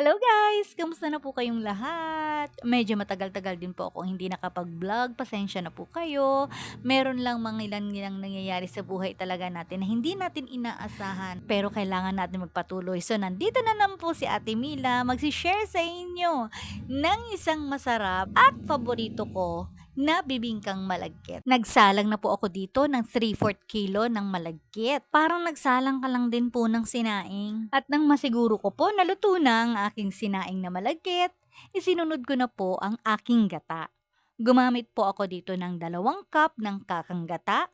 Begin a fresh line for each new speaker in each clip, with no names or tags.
Hello guys! Kamusta na po kayong lahat? Medyo matagal-tagal din po ako hindi nakapag-vlog. Pasensya na po kayo. Meron lang mga ilan-ilang nangyayari sa buhay talaga natin na hindi natin inaasahan. Pero kailangan natin magpatuloy. So, nandito na naman po si Ate Mila magsishare sa inyo ng isang masarap at paborito ko na bibingkang malagkit. Nagsalang na po ako dito ng 3-4 kilo ng malagkit. Parang nagsalang ka lang din po ng sinaing. At nang masiguro ko po naluto na ang aking sinaing na malagkit, isinunod ko na po ang aking gata. Gumamit po ako dito ng dalawang cup ng kakang gata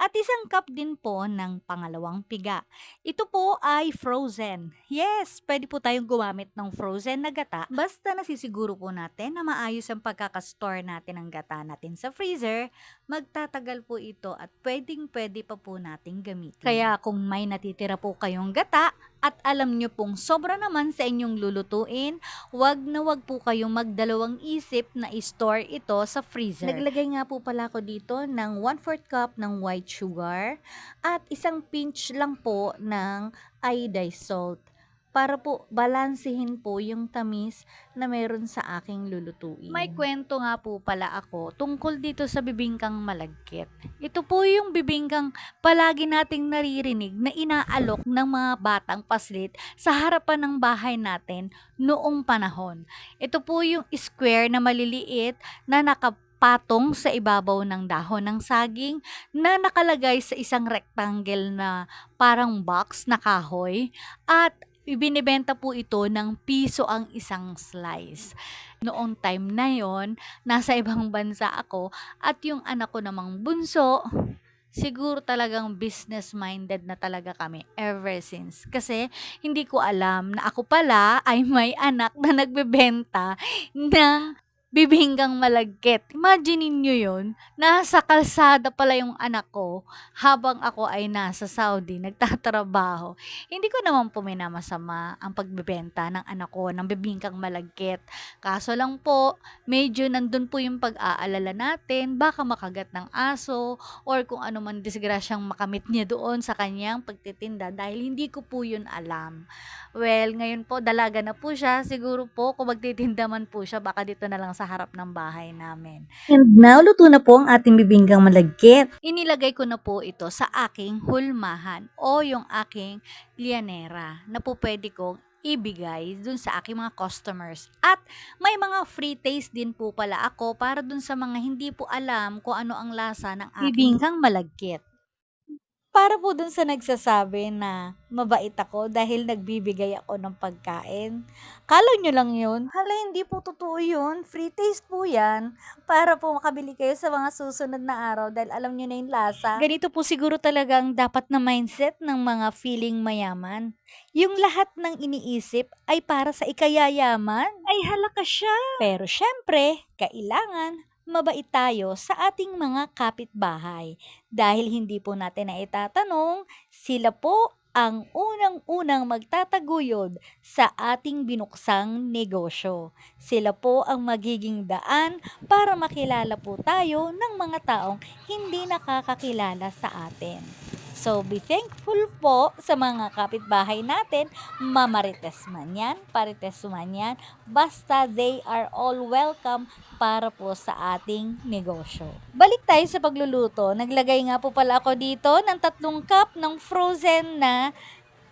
at isang cup din po ng pangalawang piga. Ito po ay frozen. Yes, pwede po tayong gumamit ng frozen na gata basta nasisiguro po natin na maayos ang pagkakastore natin ng gata natin sa freezer, magtatagal po ito at pwedeng pwede pa po nating gamitin. Kaya kung may natitira po kayong gata at alam nyo pong sobra naman sa inyong lulutuin, wag na wag po kayong magdalawang isip na i-store ito sa freezer. Naglagay nga po pala ako dito ng 1/4 cup ng white sugar at isang pinch lang po ng iodized salt para po balansehin po yung tamis na meron sa aking lulutuin. May kwento nga po pala ako tungkol dito sa bibingkang malagkit. Ito po yung bibingkang palagi nating naririnig na inaalok ng mga batang paslit sa harapan ng bahay natin noong panahon. Ito po yung square na maliliit na nakap patong sa ibabaw ng dahon ng saging na nakalagay sa isang rectangle na parang box na kahoy at ibinibenta po ito ng piso ang isang slice. Noong time na yon, nasa ibang bansa ako at yung anak ko namang bunso, siguro talagang business minded na talaga kami ever since. Kasi hindi ko alam na ako pala ay may anak na nagbebenta ng bibinggang malagkit. Imagine niyo yun, nasa kalsada pala yung anak ko habang ako ay nasa Saudi nagtatrabaho. Hindi ko naman po minamasama ang pagbebenta ng anak ko ng bibingkang malagkit. Kaso lang po, medyo nandun po yung pag-aalala natin, baka makagat ng aso or kung ano man disgrasyang makamit niya doon sa kanyang pagtitinda dahil hindi ko po yun alam. Well, ngayon po dalaga na po siya. Siguro po kung magtitinda man po siya, baka dito na lang sa harap ng bahay namin. And now, luto na po ang ating bibinggang malagkit. Inilagay ko na po ito sa aking hulmahan o yung aking lianera na po pwede kong ibigay dun sa aking mga customers. At may mga free taste din po pala ako para dun sa mga hindi po alam kung ano ang lasa ng aking bibingkang malagkit. Para po dun sa nagsasabi na mabait ako dahil nagbibigay ako ng pagkain. Kala nyo lang yun? Hala, hindi po totoo yun. Free taste po yan. Para po makabili kayo sa mga susunod na araw dahil alam nyo na yung lasa. Ganito po siguro talagang dapat na mindset ng mga feeling mayaman. Yung lahat ng iniisip ay para sa ikayayaman. Ay halaka siya. Pero syempre, kailangan mabait tayo sa ating mga kapitbahay dahil hindi po natin na itatanong, sila po ang unang-unang magtataguyod sa ating binuksang negosyo. Sila po ang magiging daan para makilala po tayo ng mga taong hindi nakakakilala sa atin. So, be thankful po sa mga kapitbahay natin, mamarites man yan, parites man yan, basta they are all welcome para po sa ating negosyo. Balik tayo sa pagluluto. Naglagay nga po pala ako dito ng tatlong cup ng frozen na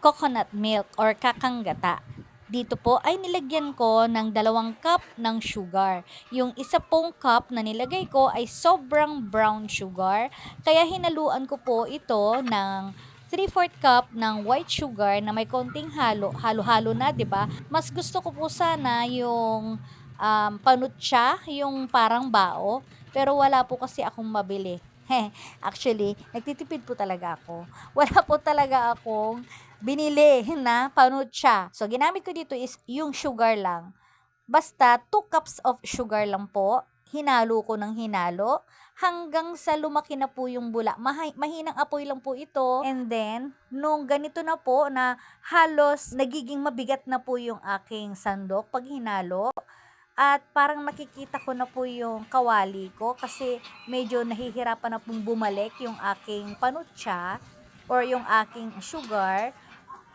coconut milk or kakanggata. Dito po ay nilagyan ko ng dalawang cup ng sugar. Yung isa pong cup na nilagay ko ay sobrang brown sugar. Kaya hinaluan ko po ito ng 3/4 cup ng white sugar na may konting halo, halo-halo na, 'di ba? Mas gusto ko po sana yung um, panutsa, yung parang bao, pero wala po kasi akong mabili. Actually, nagtitipid po talaga ako. Wala po talaga akong binili na panutsa. So, ginamit ko dito is yung sugar lang. Basta 2 cups of sugar lang po. Hinalo ko ng hinalo hanggang sa lumaki na po yung bula. Mahi- mahinang apoy lang po ito. And then, nung ganito na po na halos nagiging mabigat na po yung aking sandok pag hinalo, at parang nakikita ko na po yung kawali ko kasi medyo nahihirapan na pong bumalik yung aking panutsa or yung aking sugar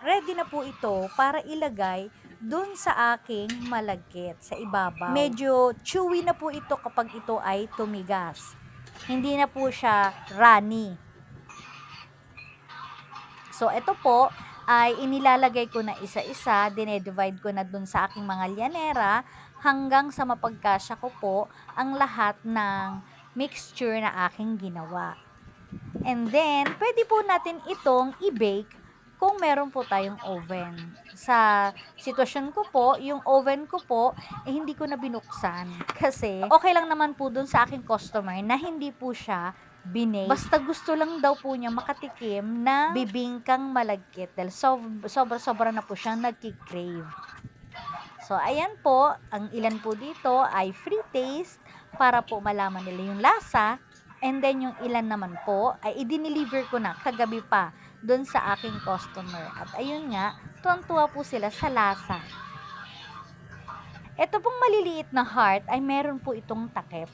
ready na po ito para ilagay dun sa aking malagkit sa ibabaw. Medyo chewy na po ito kapag ito ay tumigas. Hindi na po siya runny. So, ito po ay inilalagay ko na isa-isa, dinedivide ko na dun sa aking mga lianera hanggang sa mapagkasya ko po ang lahat ng mixture na aking ginawa. And then, pwede po natin itong i-bake kung meron po tayong oven. Sa sitwasyon ko po, yung oven ko po, eh, hindi ko na binuksan. Kasi, okay lang naman po dun sa aking customer na hindi po siya binake. Basta gusto lang daw po niya makatikim na bibingkang malagkit dahil sob- sobra-sobra na po siyang nagkikrave. So, ayan po, ang ilan po dito ay free taste para po malaman nila yung lasa. And then, yung ilan naman po ay i-deliver ko na kagabi pa doon sa aking customer. At ayun nga, tuwang-tuwa po sila sa lasa. Ito pong maliliit na heart ay meron po itong takip.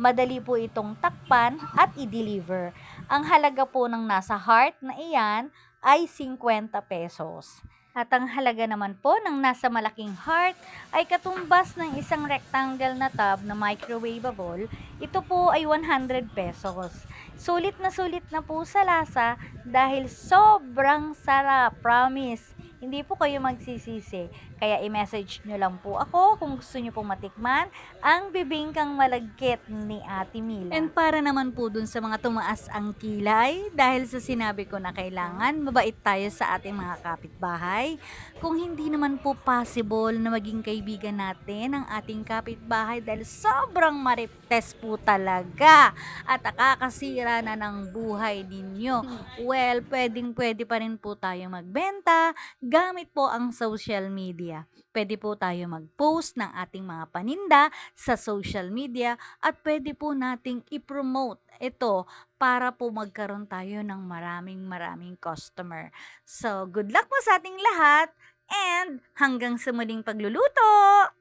Madali po itong takpan at i-deliver. Ang halaga po ng nasa heart na iyan ay 50 pesos. At ang halaga naman po ng nasa malaking heart ay katumbas ng isang rectangle na tub na microwavable. Ito po ay 100 pesos. Sulit na sulit na po sa lasa dahil sobrang sarap, promise. Hindi po kayo magsisisi. Kaya i-message nyo lang po ako kung gusto nyo pong matikman ang bibingkang malagkit ni Ate Mila.
And para naman po dun sa mga tumaas ang kilay, dahil sa sinabi ko na kailangan mabait tayo sa ating mga kapitbahay, kung hindi naman po possible na maging kaibigan natin ang ating kapitbahay dahil sobrang marites po talaga at nakakasira na ng buhay ninyo. Well, pwedeng pwede pa rin po tayo magbenta gamit po ang social media. Pwede po tayo mag-post ng ating mga paninda sa social media at pwede po nating i-promote ito para po magkaroon tayo ng maraming maraming customer. So, good luck po sa ating lahat and hanggang sa muling pagluluto!